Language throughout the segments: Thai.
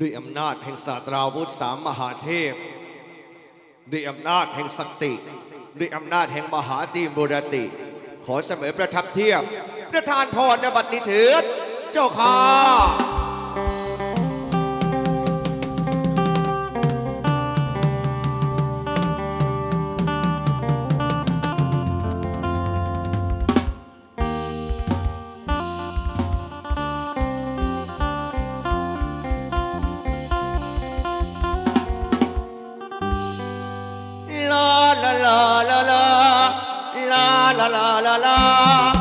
ด้วยอำนาจแห่งศาสตราวุธสามมหาเทพ ด้วยอำนาจแห่งสติ ด้วยอำนาจแห่งมหาตีมุรติ ขอเสมอประทับเทียบ ประธานพรในบัดนี้เถิดเจ้าค่า la la la.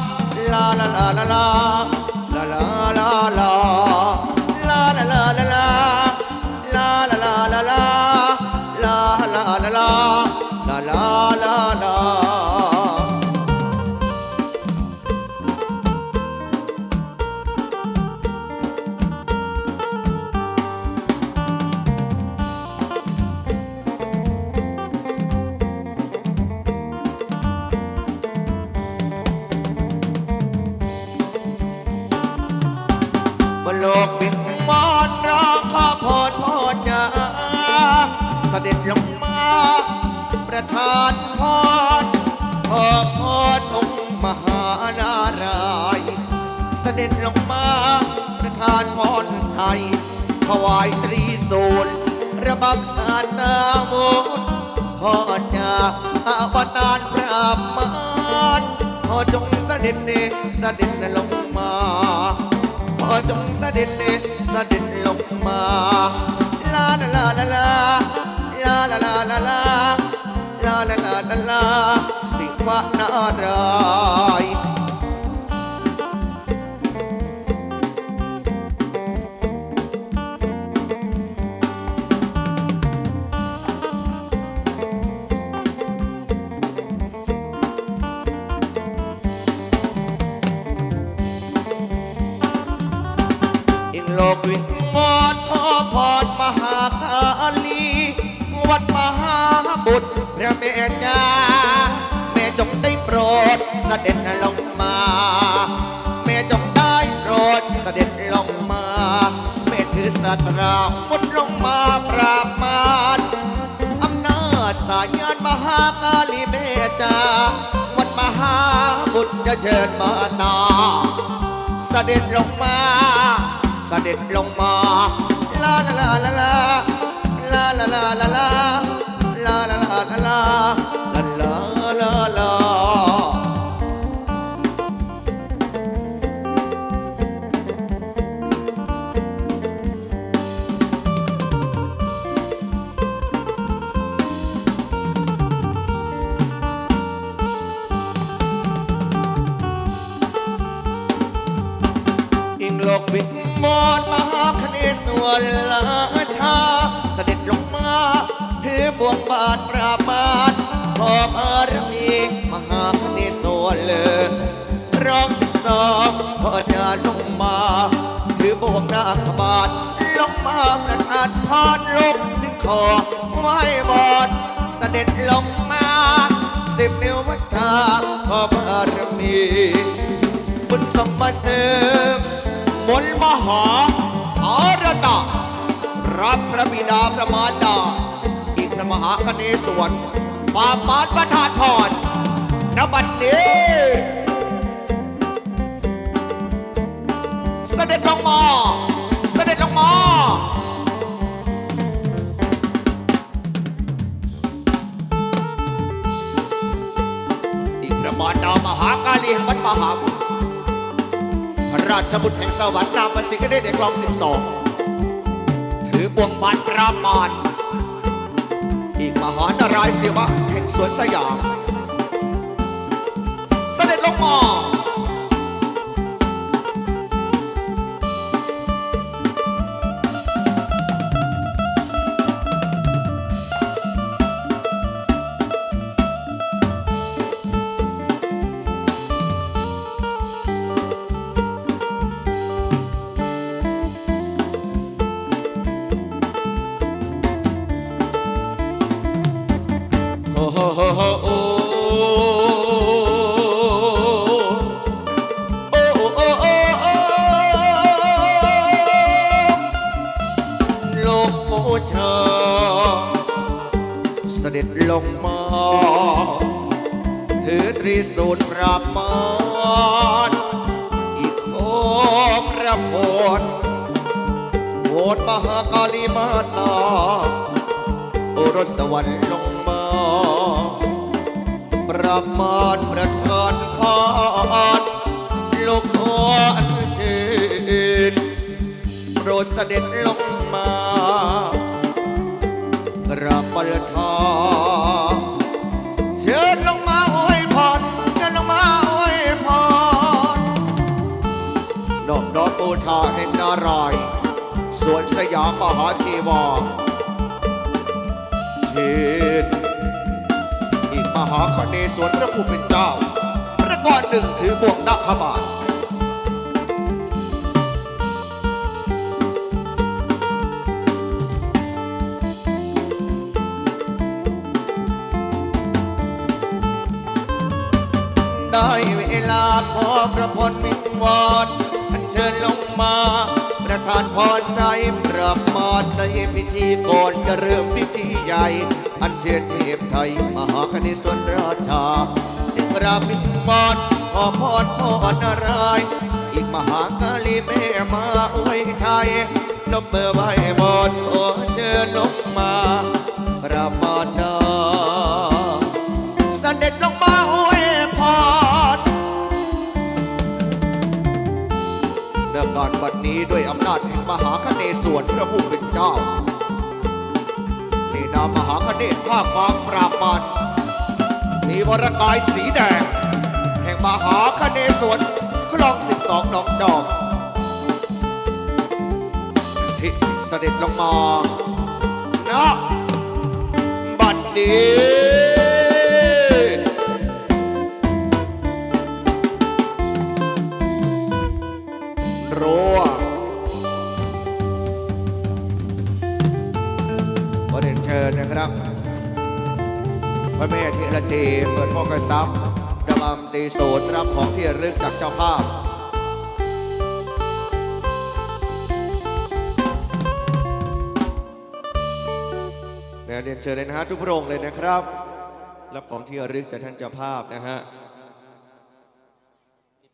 ลกบินมอนร้องขอพรพรยาเสด็จลงมา ประทานพรขอพรองค์มหานารายณ์เสด็จลงมา ประทานพรชัยถวายตรีสูลระบังสาตามนพรยาอาวตารปราบมารพอจงเสด็จเนเสด็จลง จงเสด็จเนเสด็จลงมาลาลาลาลาลาลาลาลาลาลาลาลาลาลาลาสิวะนาราย โลกวิงวอนขอพรมหาคาลีวัดมหาบุตรพระเมตตาแม่จงได้โปรดเสด็จลงมาแม่จงได้โปรดเสด็จลงมาแม่ถือสตรามุดลงมาปราบมารอำนาจสายงานมหากาลีเมตตาวัดมหาบุตรจะเชิญมาตาเสด็จลงมา เสด็จลงมาลาลาลาลาลาลาลาลาลาลาลาลาลาลาลาลาลาลาอิงโลกวิก มอนมหาคเนศวรลาชา เสด็จลงมาถือบ่วงบาทปราบมารขอบอารมีมหาคเนศวรเลยร้องสิบสองพอจะลงมาถือบ่วงนาคบาทลงมาประทานพรลงจึงขอไหว้บอดเสด็จลงมาสิบนิ้ววัดตาขอบารมีบุญสมมาเสริม มนมหาอารตะรับพระบิดาประมาณดาอีกพระมหาคเนศวรปาปานประทานพรนบัดนี้เสด็จลงมาเสด็จลงมาอีกพระมารดามหากาลีแห่งวัดมหาบุ ราชบุตรแห่งสวรรค์นามประสิทธิ์ก็ได้เด็กคลองสิบสองถือบ่วงบานปราบมานอีกมหานารายเสียวะแห่งสวนสยาม เสด็จลงมา โอ้โหโอ้โหโอ้ลงโมชาเสด็จลงมาถือตรีสูตรราบมารอีกโคพระพธโอดมหากาลีมาตาโอรสวรรค์ลง ประมาณประทานพานโลกขออันเชิญโปรดเสด็จลงมากราบบัลทาเชิญลงมาโอ้ยพรเชิญลงมาโอ้ยพรนอบน้อมบูชาแห่งนารายสวนสยามมหาเทวาเชิญ หาคเนศวรพระผู้เป็นเจ้า พระกรหนึ่งถือบวกนักขบาลได้เวลาขอพระพรวิงวอนอันเชิญลงมา ทานพรใจประมาทในพิธีก่อนจะเริ่มพิธีใหญ่ อันเชิญเทพไทย มหาคณิสวนราชาสิกราบินบอนขอพรพรนารายอีกมหากาลีแม่มาอวยชัยนบเบอร์ใบบอนขอเชิญลงมา นี้ด้วยอำนาจแห่งมหาคเนศวรพระผู้เป็นเจ้าในนามมหาคเนศภาคบางปราบมารมีวรกายสีแดง แห่งมหาคเนศวรคลองสิบสองหนองจอกที่เสด็จลงมานะบัดนี้ รัวขอเรียนเชิญนะครับพระแม่เทระเจเปิดพ่อกระซับระบำตีโสนรับของที่ระลึกจากเจ้าภาพเรียนเชิญเลยนะฮะทุกพระองค์เลยนะครับ รับของที่ระลึกจากท่านเจ้าภาพนะฮะ